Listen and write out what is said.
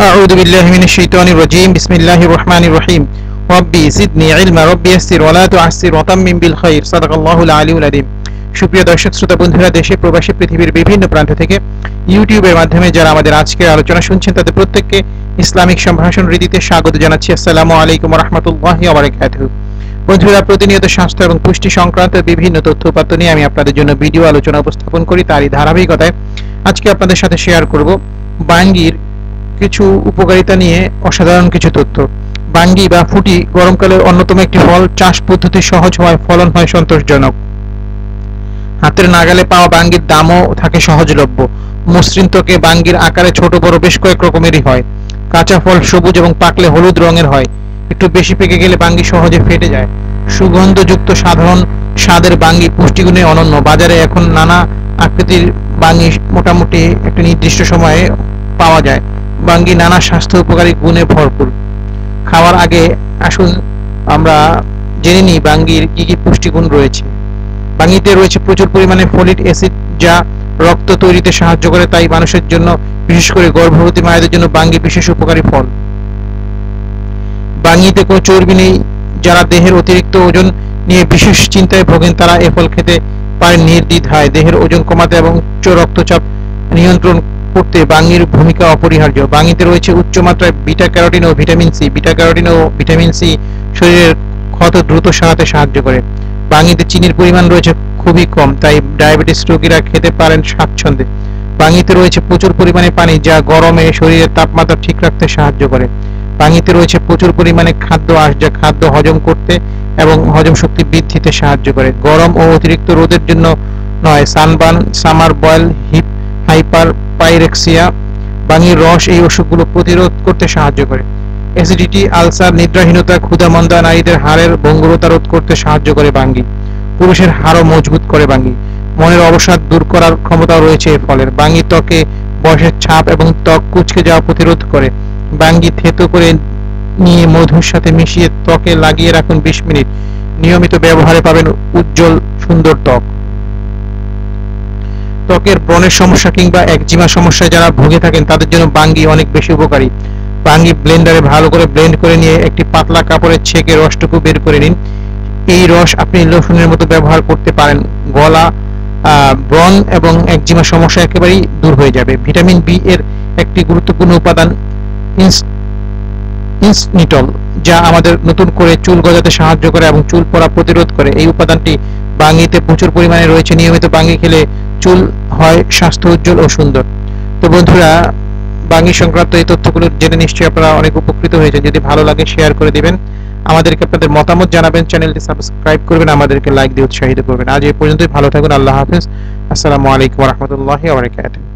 أعوذ بالله من الشيطان الرجيم بسم الله الرحمن الرحيم ربي زدني علما ربي يسر ولا تعسر وتمم بالخير صدق الله العلي العظيم সুপ্রিয় দর্শক শ্রোতা বন্ধুরা দেশে প্রবাসী পৃথিবীর বিভিন্ন প্রান্ত থেকে ইউটিউবের মাধ্যমে যারা আমাদের আজকের আলোচনা শুনছেন তাদের প্রত্যেককে ইসলামিক সম্ভাষণ রীতিতে স্বাগত জানাচ্ছি আসসালামু আলাইকুম রহমতুল্লাহি ওবারাকাতুহু বন্ধুরা প্রতিনিয়ত স্বাস্থ্য এবং পুষ্টি সংক্রান্ত বিভিন্ন তথ্য উপাত্ত নিয়ে আমি আপনাদের জন্য ভিডিও আলোচনা উপস্থাপন করি তারই ধারাবাহিকতায় আজকে আপনাদের সাথে শেয়ার করব বাঙ্গির কিছু উপকারিতা নিয়ে অসাধারণ কিছু তথ্য। বাঙ্গি বা ফুটি গরমকালের অন্যতম একটি ফল চাষ পদ্ধতি সহজ হওয়ায় ফলন হয় সন্তোষজনক। হাতের নাগালে পাওয়া বাঙ্গির দামও থাকে সহজলভ্য। মসৃণ ত্বকে বাঙ্গির আকারে ছোট, বড় বেশ কয়েক রকমেরই হয়। কাঁচা ফল সবুজ এবং পাকলে হলুদ রঙের হয়। একটু বেশি পেকে গেলে বাঙ্গি সহজে ফেটে যায়। সুগন্ধযুক্ত সাধারণ স্বাদের বাঙ্গি পুষ্টিগুণে অনন্য। বাজারে এখন নানা আকৃতির বাঙ্গি মোটামুটি একটা নির্দিষ্ট সময়ে পাওয়া যায়। বাঙ্গি নানা স্বাস্থ্য উপকারী গুণে ভরপুর। খাওয়ার আগে আসুন আমরা জেনে নিই বাঙ্গির কি কি পুষ্টিগুণ রয়েছে। বাঙ্গিতে রয়েছে প্রচুর পরিমাণে ফোলিক অ্যাসিড যা রক্ত তৈরিতে সাহায্য করে, তাই মানুষের জন্য, বিশেষ করে গর্ভবতী মায়েদের জন্য বাঙ্গি বিশেষ উপকারী ফল। বাঙ্গিতে কোনো চর্বি নেই, যারা দেহের অতিরিক্ত ওজন নিয়ে বিশেষ চিন্তায় ভোগেন, তারা এ ফল খেতে পারেন নির্দ্বিধায়। দেহের ওজন কমাতে এবং উচ্চ রক্তচাপ নিয়ন্ত্রণ করতে বাঙ্গির ভূমিকা অপরিহার্য। বাঙ্গিতে রয়েছে উচ্চ মাত্রায় বিটা ক্যারোটিন ও ভিটামিন সি। বিটা ক্যারোটিন ও ভিটামিন সি শরীরের ক্ষত দ্রুত সারাতে সাহায্য করে। বাঙ্গিতে চিনির পরিমাণ রয়েছে খুবই কম, তাই ডায়াবেটিস রোগীরা খেতে পারেন স্বাচ্ছন্দ্যে। বাঙ্গিতে রয়েছে প্রচুর পরিমাণে পানি, যা গরমে শরীরের তাপমাত্রা ঠিক রাখতে সাহায্য করে। পানিতে রয়েছে প্রচুর পরিমাণে খাদ্য আঁশ, যা খাদ্য হজম করতে এবং হজম শক্তি বৃদ্ধিতে সাহায্য করে। গরম ও অতিরিক্ত রোদের জন্য নয় সানবার্ন সামার বয়েল, হিপ হাইপার পাইরেক্সিয়া বাঙির রস এই অসুখগুলো প্রতিরোধ করতে সাহায্য করে। অ্যাসিডিটি আলসার, নিদ্রাহীনতা, ক্ষুধামন্দা নারীদের হাড়ের ভঙ্গুরতা রোধ করতে সাহায্য করে বাঙ্গি। পুরুষের হাড়ও মজবুত করে বাঙ্গি। মনের অবসাদ দূর করার ক্ষমতাও রয়েছে এর ফলের। বাঙ্গি ত্বকে বয়সের ছাপ এবং ত্বক কুচকে যাওয়া প্রতিরোধ করে। বাঙ্গি থেতো করে নিয়ে মধুর সাথে মিশিয়ে ত্বকে লাগিয়ে রাখুন বিশ মিনিট। নিয়মিত ব্যবহারে পাবেন উজ্জ্বল সুন্দর ত্বক। ত্বকের ব্রণের সমস্যা কিংবা একজিমা সমস্যায় যারা ভুগে থাকেন, তাদের জন্য বাঙ্গি অনেক বেশি উপকারী। বাঙ্গি ব্লেন্ডারে ভালো করে ব্লেন্ড করে নিয়ে একটি পাতলা কাপড়ে ছেঁকে রসটুকু বের করে নিন। এই রস আপনি লোশনের মতো ব্যবহার করতে পারেন। গলা ব্রণ এবং একজিমা সমস্যা একেবারেই দূর হয়ে যাবে। ভিটামিন বি এর একটি গুরুত্বপূর্ণ উপাদান ইনসনিটল, যা আমাদের নতুন করে চুল গজাতে সাহায্য করে এবং চুল পড়া প্রতিরোধ করে। এই উপাদানটি বাঙ্গিতে প্রচুর পরিমাণে রয়েছে। নিয়মিত বাঙ্গি খেলে চুল হয়, স্বাস্থ্য উজ্জ্বল ও সুন্দর। তো বন্ধুরা, বাঙি সংক্রান্ত এই তথ্যগুলো জেনে নিশ্চয়ই আপনারা অনেক উপকৃত হয়েছেন। যদি ভালো লাগে শেয়ার করে দিবেন। আমাদেরকে আপনাদের মতামত জানাবেন, চ্যানেলটি সাবস্ক্রাইব করবেন, আমাদেরকে লাইক দিয়ে উৎসাহিত করবেন। আজ এই পর্যন্তই, ভালো থাকুন, আল্লাহ হাফিজ। আসসালামু আলাইকুম রহমতুল্লাহ